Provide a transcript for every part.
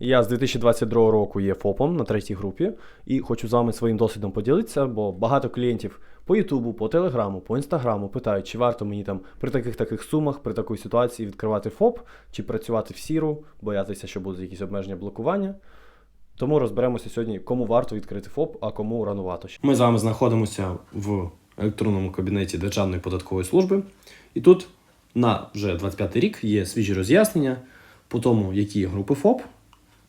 Я з 2022 року є ФОПом на третій групі і хочу з вами своїм досвідом поділитися, бо багато клієнтів по Ютубу, по Телеграму, по Інстаграму питають, чи варто мені там при таких таких сумах, при такій ситуації відкривати ФОП, чи працювати в сіру, боятися, що будуть якісь обмеження блокування. Тому розберемося сьогодні, кому варто відкрити ФОП, а кому ранувато. Ми з вами знаходимося в електронному кабінеті Державної податкової служби. І тут на вже 25 рік є свіжі роз'яснення по тому, які групи ФОП,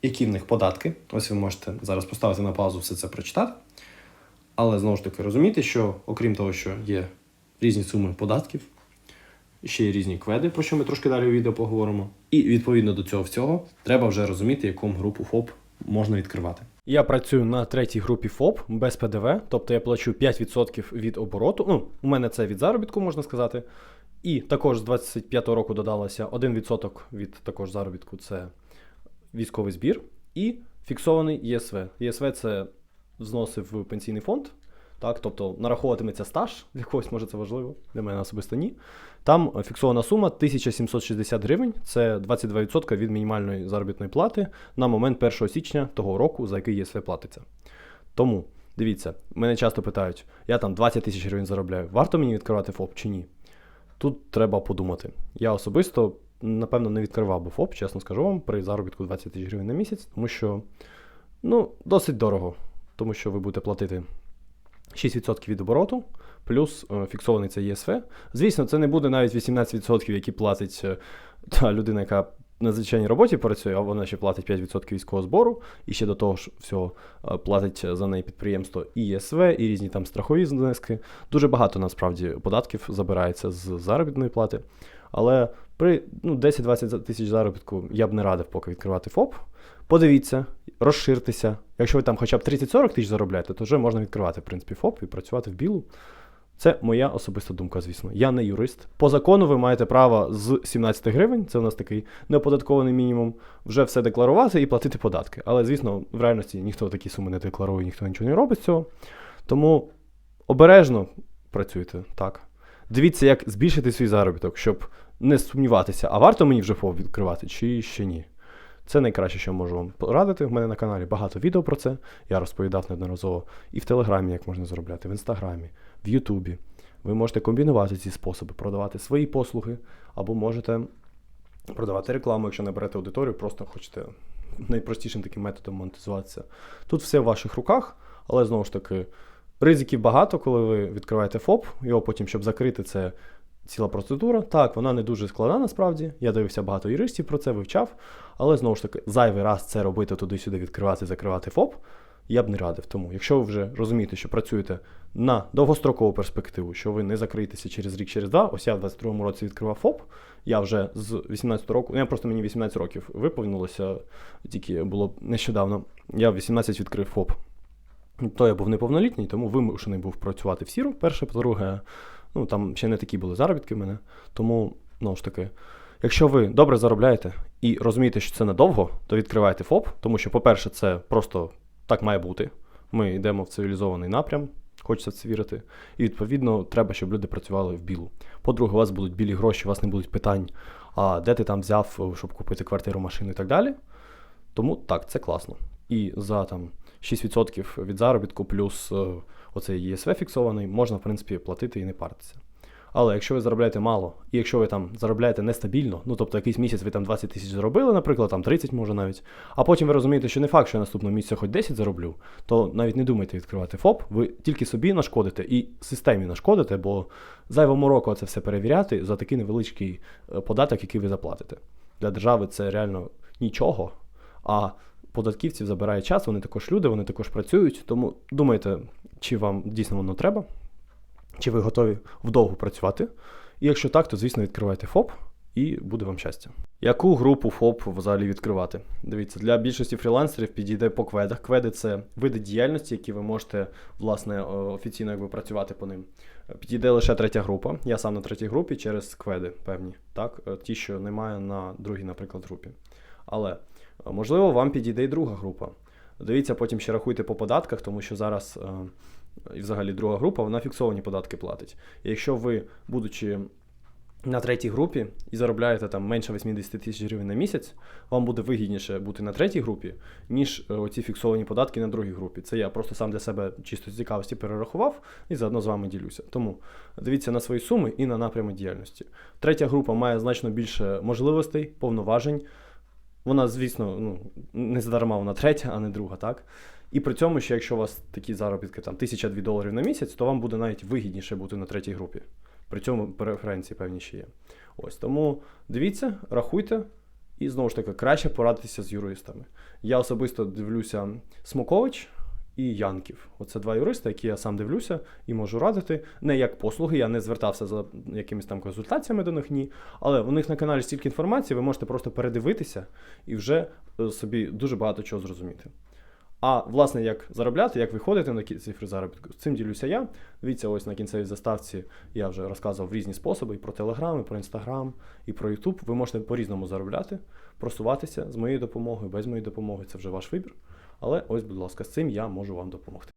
які в них податки. Ось ви можете зараз поставити на паузу все це прочитати. Але знову ж таки розуміти, що окрім того, що є різні суми податків, ще є різні кведи, про що ми трошки далі у відео поговоримо. І відповідно до цього всього треба вже розуміти, яку групу ФОП можна відкривати. Я працюю на третій групі ФОП без ПДВ, тобто я плачу 5% від обороту. Ну, у мене це від заробітку, можна сказати. І також з 25-го року додалося 1% від також заробітку це військовий збір і фіксований ЄСВ. ЄСВ це взноси в пенсійний фонд. Так, тобто нараховуватиметься стаж, для когось може це важливо, для мене особисто ні. Там фіксована сума 1760 гривень, це 22% від мінімальної заробітної плати на момент 1 січня того року, за який ЄСВ платиться. Тому дивіться, мене часто питають: я там 20 тисяч гривень заробляю, варто мені відкривати ФОП чи ні? Тут треба подумати. Я особисто, напевно, не відкривав би ФОП, чесно скажу вам, при заробітку 20 тисяч гривень на місяць, тому що ну, досить дорого, тому що ви будете платити 6% від обороту, плюс е, фіксований це ЄСВ. Звісно, це не буде навіть 18%, які платить е, та людина, яка на звичайній роботі працює, а вона ще платить 5% військового збору, і ще до того ж всього е, платить за неї підприємство і ЄСВ, і різні там страхові внески. Дуже багато насправді податків забирається з заробітної плати. Але при ну, 10-20 тисяч заробітку я б не радив поки відкривати ФОП. Подивіться, розширтеся. Якщо ви там хоча б 30-40 тисяч заробляєте, то вже можна відкривати в принципі ФОП і працювати в білу. Це моя особиста думка, звісно. Я не юрист. По закону ви маєте право з 17 гривень, це у нас такий неоподаткований мінімум, вже все декларувати і платити податки. Але, звісно, в реальності ніхто такі суми не декларує, ніхто нічого не робить з цього. Тому обережно працюйте так. Дивіться, як збільшити свій заробіток, щоб не сумніватися, а варто мені вже ФОП відкривати, чи ще ні. Це найкраще, що можу вам порадити. В мене на каналі багато відео про це. Я розповідав неодноразово і в Телеграмі, як можна заробляти, в Інстаграмі, в Ютубі. Ви можете комбінувати ці способи, продавати свої послуги, або можете продавати рекламу, якщо не берете аудиторію, просто хочете найпростішим таким методом монетизуватися. Тут все в ваших руках, але знову ж таки, ризиків багато, коли ви відкриваєте ФОП, його потім, щоб закрити, це ціла процедура. Так, вона не дуже складна насправді. Я дивився багато юристів про це, вивчав. Але знову ж таки, зайвий раз це робити туди-сюди, відкривати, закривати ФОП, я б не радив. Тому, якщо ви вже розумієте, що працюєте на довгострокову перспективу, що ви не закриєтеся через рік, через два, ось я в 22-му році відкривав ФОП. Я вже з 18 року, ну я просто мені 18 років виповнилося, тільки було нещодавно. Я в 18 відкрив ФОП. То я був неповнолітній, тому вимушений був працювати в сіру. Перше, по-друге, ну там ще не такі були заробітки в мене. Тому, знову ж таки, якщо ви добре заробляєте і розумієте, що це надовго, то відкривайте ФОП, тому що, по-перше, це просто так має бути. Ми йдемо в цивілізований напрям, хочеться в це вірити. І відповідно треба, щоб люди працювали в білу. По-друге, у вас будуть білі гроші, у вас не будуть питань, а де ти там взяв, щоб купити квартиру, машину і так далі. Тому так, це класно. І за там 6% від заробітку, плюс е, оцей ЄСВ фіксований, можна, в принципі, платити і не паритися. Але якщо ви заробляєте мало, і якщо ви там заробляєте нестабільно, ну тобто якийсь місяць ви там 20 тисяч заробили, наприклад, там 30 може навіть, а потім ви розумієте, що не факт, що я наступного місяця хоч 10 зароблю, то навіть не думайте відкривати ФОП, ви тільки собі нашкодите і системі нашкодите, бо зайвому року це все перевіряти за такий невеличкий е, податок, який ви заплатите. Для держави це реально нічого. А податківців забирає час, вони також люди, вони також працюють. Тому думайте, чи вам дійсно воно треба, чи ви готові вдовго працювати. І якщо так, то звісно відкривайте ФОП і буде вам щастя. Яку групу ФОП взагалі відкривати? Дивіться, для більшості фрілансерів підійде по кведах. Кведи це види діяльності, які ви можете власне офіційно якби працювати по ним. Підійде лише третя група. Я сам на третій групі через кведи певні, так, ті, що немає на другій, наприклад, групі. Але можливо, вам підійде і друга група. Дивіться, потім ще рахуйте по податках, тому що зараз і взагалі друга група, вона фіксовані податки платить. І якщо ви, будучи на третій групі і заробляєте там менше 80 тисяч гривень на місяць, вам буде вигідніше бути на третій групі, ніж е, оці фіксовані податки на другій групі. Це я просто сам для себе чисто з цікавості перерахував і заодно з вами ділюся. Тому дивіться на свої суми і на напрями діяльності. Третя група має значно більше можливостей, повноважень. Вона, звісно, ну, не задарма вона третя, а не друга, так? І при цьому, ще якщо у вас такі заробітки там 1002 доларів на місяць, то вам буде навіть вигідніше бути на третій групі. При цьому преференції певні ще є. Ось тому дивіться, рахуйте, і знову ж таки краще порадитися з юристами. Я особисто дивлюся Смокович і Янків. Оце два юристи, які я сам дивлюся і можу радити. Не як послуги, я не звертався за якимись там консультаціями до них, ні. Але у них на каналі стільки інформації, ви можете просто передивитися і вже е, собі дуже багато чого зрозуміти. А власне, як заробляти, як виходити на цифри заробітку, цим ділюся я. Дивіться, ось на кінцевій заставці я вже розказував різні способи і про Телеграм, і про Інстаграм, і про Ютуб. Ви можете по-різному заробляти, просуватися з моєю допомогою, без моєї допомоги це вже ваш вибір. Але ось, будь ласка, з цим я можу вам допомогти.